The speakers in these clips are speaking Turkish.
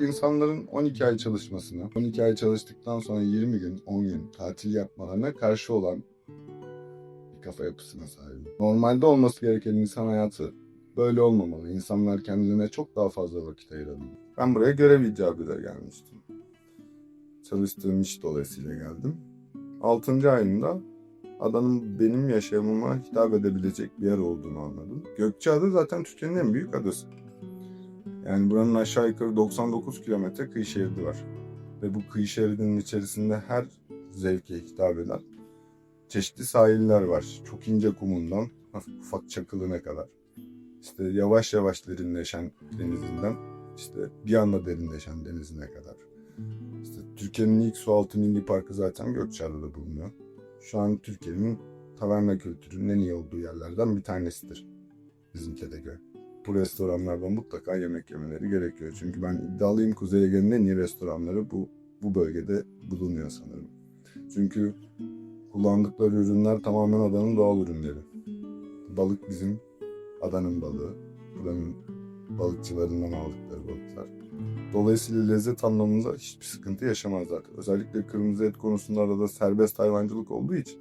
İnsanların 12 ay çalışmasına, 12 ay çalıştıktan sonra 20 gün, 10 gün tatil yapmalarına karşı olan bir kafa yapısına sahibim. Normalde olması gereken insan hayatı böyle olmamalı. İnsanlar kendilerine çok daha fazla vakit ayırabilir. Ben buraya görev icabıyla gelmiştim. Çalıştığım iş dolayısıyla geldim. 6. ayında adanın benim yaşamıma hitap edebilecek bir yer olduğunu anladım. Gökçeada zaten Türkiye'nin en büyük adası. Yani buranın aşağı yukarı 99 kilometre kıyı şeridi var. Ve bu kıyı şeridinin içerisinde her zevke hitap eden çeşitli sahiller var. Çok ince kumundan ufak çakılına kadar. İşte yavaş yavaş derinleşen denizinden işte bir anda derinleşen denizine kadar. İşte Türkiye'nin ilk sualtı milli parkı zaten Gökçeada'da bulunuyor. Şu an Türkiye'nin taverna kültürünün en iyi olduğu yerlerden bir tanesidir. Bizim Kedeköy. Bu restoranlarda mutlaka yemek yemeleri gerekiyor. Çünkü ben iddialıyım Kuzey Ege'nin en iyi restoranları bu, bu bölgede bulunuyor sanırım. Çünkü kullandıkları ürünler tamamen adanın doğal ürünleri. Balık bizim adanın balığı. Buranın balıkçılarından aldıkları balıklar. Dolayısıyla lezzet anlamında hiçbir sıkıntı yaşamazlar. Özellikle kırmızı et konusunda arada serbest hayvancılık olduğu için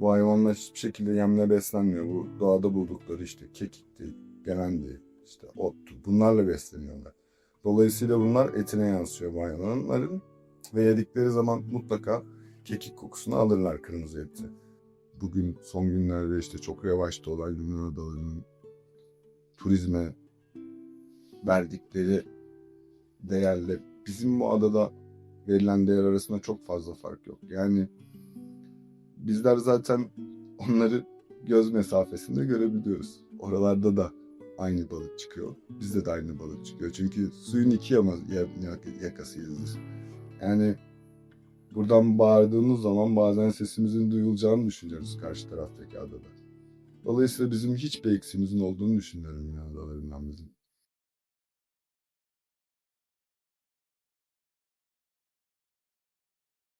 bu hayvanlar hiçbir şekilde yemle beslenmiyor. Bu doğada buldukları işte kekikti, gelendi, işte ottu. Bunlarla besleniyorlar. Dolayısıyla bunlar etine yansıyor bu hayvanların ve yedikleri zaman mutlaka kekik kokusunu alırlar kırmızı eti. Bugün son günlerde işte çok revaçta olan Yunan adalarının turizme verdikleri değerle bizim bu adada verilen değer arasında çok fazla fark yok. Yani bizler zaten onları göz mesafesinde görebiliyoruz. Oralarda da aynı balık çıkıyor. Bizde de aynı balık çıkıyor. Çünkü suyun iki yama, ya- yakasıyız. Yani buradan bağırdığımız zaman bazen sesimizin duyulacağını düşünüyoruz karşı taraftaki adada. Dolayısıyla bizim hiçbir eksimizin olduğunu düşünüyorum bizim.